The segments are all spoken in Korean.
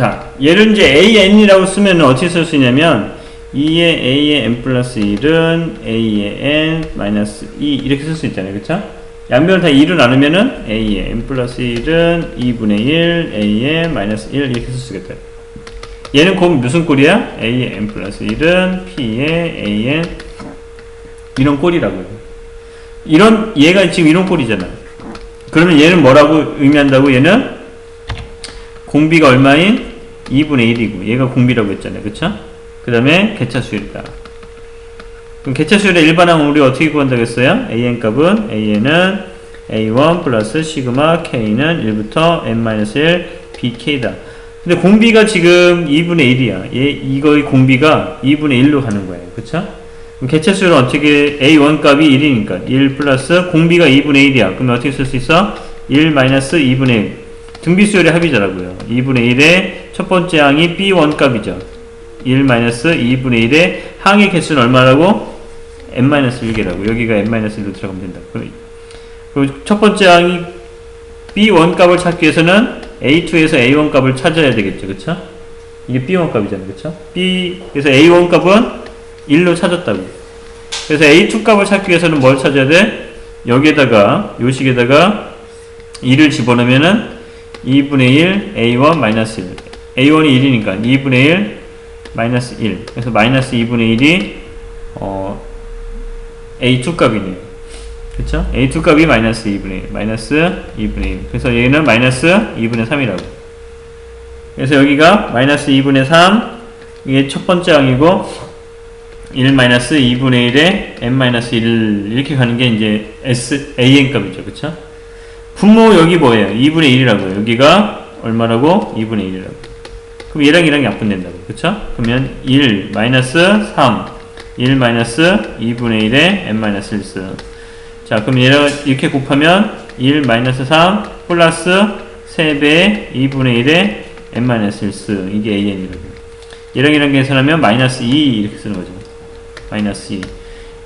자, 얘를 이제 an이라고 쓰면 어떻게 쓸 수 있냐면 2의 a의 n 플러스 1은 a의 n 마이너스 2 이렇게 쓸 수 있잖아요. 그쵸? 양변을 다 2로 나누면은 a의 n 플러스 1은 2분의 1 a의 마이너스 1 이렇게 쓸 수 있겠다. 얘는 곧 무슨 꼴이야? a의 n 플러스 1은 p의 a의 이런 꼴이라고요. 이런 얘가 지금 이런 꼴이잖아. 그러면 얘는 뭐라고 의미한다고? 얘는 공비가 얼마인 2분의 1이고 얘가 공비라고 했잖아요. 그쵸? 그 다음에 개차수율이다. 그럼 개차수율의 일반항은 우리 어떻게 구한다고 했어요? an 값은 an은 a1 플러스 시그마 k는 1부터 n-1 bk다. 근데 공비가 지금 2분의 1이야. 얘, 이거의 공비가 2분의 1로 가는 거예요. 그쵸? 그럼 개체수는 어떻게 a1 값이 1이니까 1 플러스 공비가 2분의 1이야. 그러면 어떻게 쓸 수 있어? 1 마이너스 2분의 1. 등비수열의 합이더라고요. 2분의 1의 첫 번째 항이 b1 값이죠. 1 마이너스 2분의 1의 항의 개수는 얼마라고? n 마이너스 1개라고. 여기가 n 마이너스 1로 들어가면 된다. 그리고 첫 번째 항이 b1 값을 찾기 위해서는 a2에서 a1 값을 찾아야 되겠죠. 그쵸? 이게 b1 값이잖아요. 그쵸? b, 그래서 a1 값은 1로 찾았다고. 그래서 a2 값을 찾기 위해서는 뭘 찾아야 돼? 여기에다가, 요식에다가 2를 집어넣으면은 2분의 1 a1 마이너스 1. a1이 1이니까 2분의 1 마이너스 1. 그래서 마이너스 2분의 1이 어, a2 값이네요. 그쵸? a2 값이 마이너스 2분의 1. 마이너스 2분의 1. 그래서 얘는 마이너스 2분의 3이라고. 그래서 여기가 마이너스 2분의 3. 이게 첫 번째 항이고 1 마이너스 2분의 1에 n 마이너스 1 이렇게 가는 게 이제 s an 값이죠. 그쵸? 분모 여기 뭐예요? 2분의 1이라고요. 여기가 얼마라고? 2분의 1이라고. 그럼 얘랑 얘랑 약분된다고. 그쵸? 그러면 1 마이너스 3 1 마이너스 2분의 1에 n 마이너스 1 쓰. 자 그럼 얘랑 이렇게 곱하면 1 마이너스 3 플러스 3배의 2분의 1에 n 마이너스 1 쓰. 이게 an이라고. 얘랑 얘랑 계산하면 마이너스 2 이렇게 쓰는 거죠. 마이너스 2.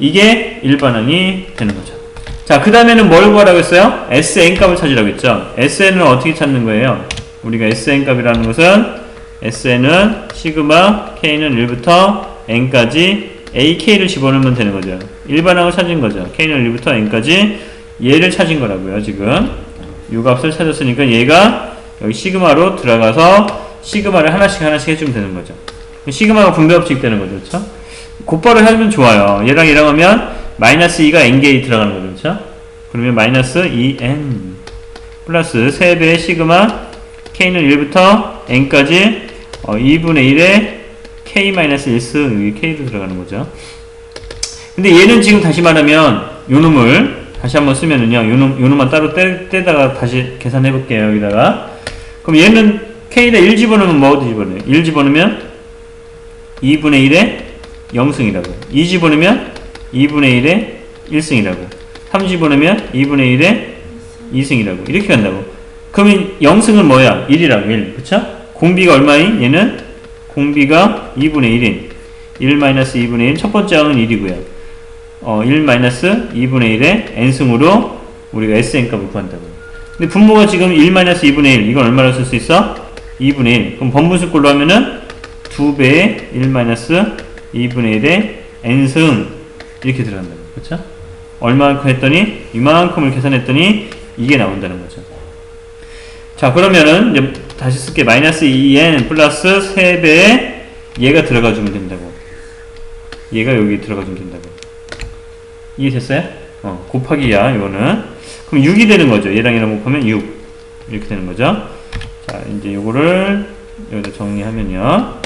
이게 일반항이 되는 거죠. 자, 그 다음에는 뭘 구하라고 했어요? SN 값을 찾으라고 했죠? SN은 어떻게 찾는 거예요? 우리가 SN 값이라는 것은 SN은 시그마 K는 1부터 N까지 AK를 집어넣으면 되는 거죠. 일반항을 찾은 거죠. K는 1부터 N까지 얘를 찾은 거라고요, 지금. 이 값을 찾았으니까 얘가 여기 시그마로 들어가서 시그마를 하나씩 하나씩 해주면 되는 거죠. 시그마가 분배법칙 되는 거죠, 그렇죠? 곧바로 하면 좋아요. 얘랑 얘랑 하면 마이너스 2가 n개에 들어가는 거죠. 그렇죠? 그러면 마이너스 2n 플러스 3배의 시그마 k는 1부터 n까지 어, 2분의 1에 k 마이너스 1스 여기 k도 들어가는 거죠. 근데 얘는 지금 다시 말하면 요 놈을 다시 한번 쓰면은요. 요 놈, 요 놈만 따로 떼, 떼다가 다시 계산해 볼게요. 여기다가. 그럼 얘는 k에다 1 집어넣으면 뭐도 집어넣어요? 1 집어넣으면 2분의 1에 0승이라고. 2 집어넣으면 2분의 1에 1승이라고. 3 집어넣으면 2분의 1에 2승이라고. 이렇게 간다고. 그러면 0승은 뭐야? 1이라고. 1. 그쵸? 공비가 얼마인? 얘는 공비가 2분의 1인. 1 마이너스 2분의 1. 첫 번째 항은 1이고요. 어, 1 마이너스 2분의 1에 n승으로 우리가 sn 값을 구한다고. 근데 분모가 지금 1 마이너스 2분의 1. 이건 얼마로 쓸수 있어? 2분의 1. 그럼 번분수꼴로 하면은 2배의 1 마이너스 2분의 1에 n승 이렇게 들어간다고 그렇죠? 얼마만큼 했더니 이만큼을 계산했더니 이게 나온다는 거죠. 자 그러면은 다시 쓸게 마이너스 2n 플러스 3배에 얘가 들어가 주면 된다고. 얘가 여기 들어가 주면 된다고. 이해됐어요? 어 곱하기야 이거는. 그럼 6이 되는 거죠. 얘랑 얘랑 곱하면 6 이렇게 되는 거죠. 자 이제 요거를 여기다 정리하면요.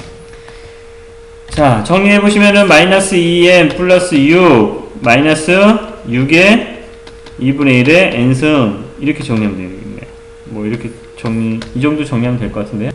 자, 정리해 보시면은 마이너스 2n 플러스 6 마이너스 6에 2분의 1에 n승 이렇게 정리하면 돼요. 뭐 이렇게 정리 이 정도 정리하면 될 것 같은데.